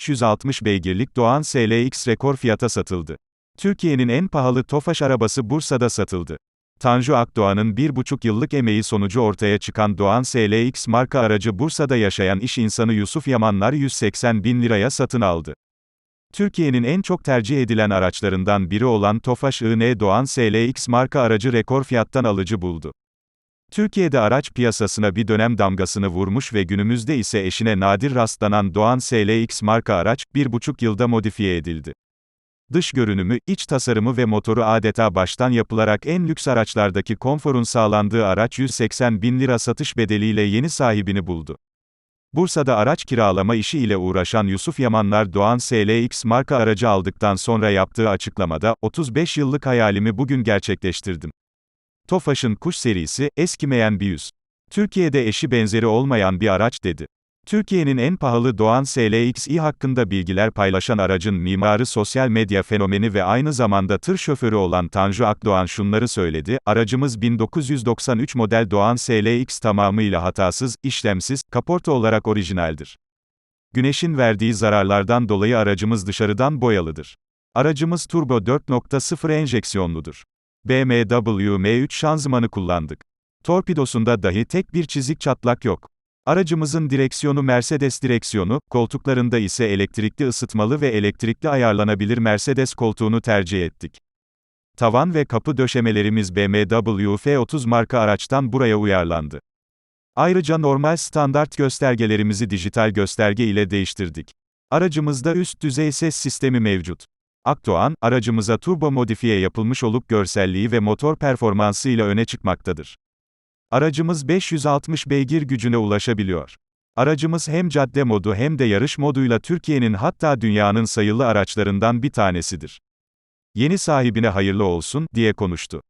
560 beygirlik Doğan SLX rekor fiyata satıldı. Türkiye'nin en pahalı Tofaş arabası Bursa'da satıldı. Tanju Akdoğan'ın bir buçuk yıllık emeği sonucu ortaya çıkan Doğan SLX marka aracı Bursa'da yaşayan iş insanı Yusuf Yamanlar 180 bin liraya satın aldı. Türkiye'nin en çok tercih edilen araçlarından biri olan Tofaş IN Doğan SLX marka aracı rekor fiyattan alıcı buldu. Türkiye'de araç piyasasına bir dönem damgasını vurmuş ve günümüzde ise eşine nadir rastlanan Doğan SLX marka araç, bir buçuk yılda modifiye edildi. Dış görünümü, iç tasarımı ve motoru adeta baştan yapılarak en lüks araçlardaki konforun sağlandığı araç 180 bin lira satış bedeliyle yeni sahibini buldu. Bursa'da araç kiralama işi ile uğraşan Yusuf Yamanlar Doğan SLX marka aracı aldıktan sonra yaptığı açıklamada, 35 yıllık hayalimi bugün gerçekleştirdim. Tofaş'ın Kuş serisi, eskimeyen bir yüz. Türkiye'de eşi benzeri olmayan bir araç dedi. Türkiye'nin en pahalı Doğan SLX-i hakkında bilgiler paylaşan aracın mimarı sosyal medya fenomeni ve aynı zamanda tır şoförü olan Tanju Akdoğan şunları söyledi, aracımız 1993 model Doğan SLX tamamıyla hatasız, işlemsiz, kaporta olarak orijinaldir. Güneşin verdiği zararlardan dolayı aracımız dışarıdan boyalıdır. Aracımız turbo 4.0 enjeksiyonludur. BMW M3 şanzımanı kullandık. Torpidosunda dahi tek bir çizik çatlak yok. Aracımızın direksiyonu Mercedes direksiyonu, koltuklarında ise elektrikli ısıtmalı ve elektrikli ayarlanabilir Mercedes koltuğunu tercih ettik. Tavan ve kapı döşemelerimiz BMW F30 marka araçtan buraya uyarlandı. Ayrıca normal standart göstergelerimizi dijital gösterge ile değiştirdik. Aracımızda üst düzey ses sistemi mevcut. Akdoğan, aracımıza turbo modifiye yapılmış olup görselliği ve motor performansıyla öne çıkmaktadır. Aracımız 560 beygir gücüne ulaşabiliyor. Aracımız hem cadde modu hem de yarış moduyla Türkiye'nin hatta dünyanın sayılı araçlarından bir tanesidir. Yeni sahibine hayırlı olsun, diye konuştu.